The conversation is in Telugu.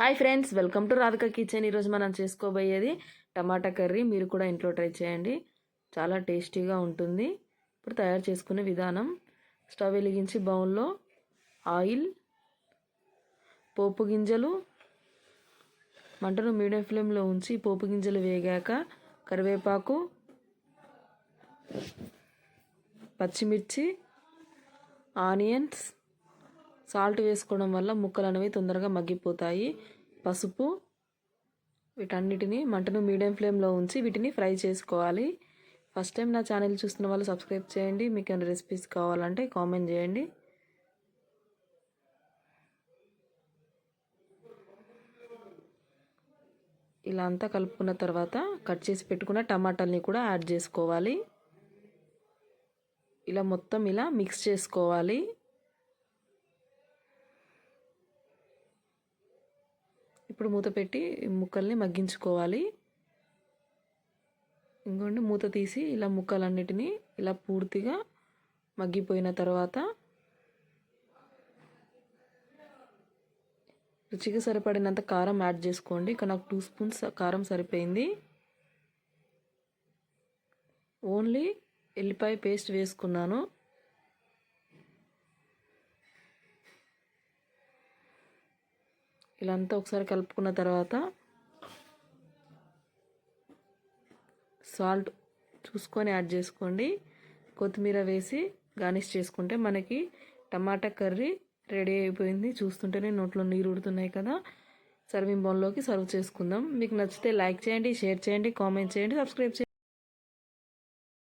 Hi friends welcome to Radhika kitchen. ఈరోజు మనం చేసుకోబోయేది టమాటా కర్రీ. మీరు కూడా ఇంట్లో ట్రై చేయండి. చాలా టేస్టీగా ఉంటుంది. ఇప్పుడు తయారు చేసుకునే విధానం. స్టవ్ వెలిగించి బౌల్లో ఆయిల్ పోపు గింజలు మంటను మీడియం ఫ్లేమ్లో ఉంచి పోపు గింజలు వేగాక కరివేపాకు పచ్చిమిర్చి ఆనియన్స్ సాల్ట్ వేసుకోవడం వల్ల ముక్కలు అనేవి తొందరగా మగ్గిపోతాయి. పసుపు వీటన్నిటిని మంటను మీడియం ఫ్లేమ్లో ఉంచి వీటిని ఫ్రై చేసుకోవాలి. ఫస్ట్ టైం నా ఛానల్ చూస్తున్న వాళ్ళు సబ్స్క్రైబ్ చేయండి. మీకు ఏమైనా రెసిపీస్ కావాలంటే కామెంట్ చేయండి. ఇలా అంతా కలుపుకున్న తర్వాత కట్ చేసి పెట్టుకున్న టమాటాలని కూడా యాడ్ చేసుకోవాలి. ఇలా మొత్తం ఇలా మిక్స్ చేసుకోవాలి. ఇప్పుడు మూత పెట్టి ముక్కల్ని మగ్గించుకోవాలి. ఇంకోండి మూత తీసి ఇలా ముక్కలన్నిటినీ ఇలా పూర్తిగా మగ్గిపోయిన తర్వాత రుచికి సరిపడినంత కారం యాడ్ చేసుకోండి. ఇక నాకు టూ స్పూన్స్ కారం సరిపోయింది. ఓన్లీ ఎల్లిపాయ పేస్ట్ వేసుకున్నాను. ఇలా అంతా ఒకసారి కలుపుకున్న తర్వాత సాల్ట్ చూసుకొని యాడ్ చేసుకోండి. కొత్తిమీర వేసి గార్నిష్ చేసుకుంటే మనకి టమాటా కర్రీ రెడీ అయిపోయింది. చూస్తుంటేనే నోట్లో నీరు ఉడుతున్నాయి కదా. సర్వింగ్ బౌల్లోకి సర్వ్ చేసుకుందాం. మీకు నచ్చితే లైక్ చేయండి షేర్ చేయండి కామెంట్ చేయండి సబ్స్క్రైబ్ చేయండి.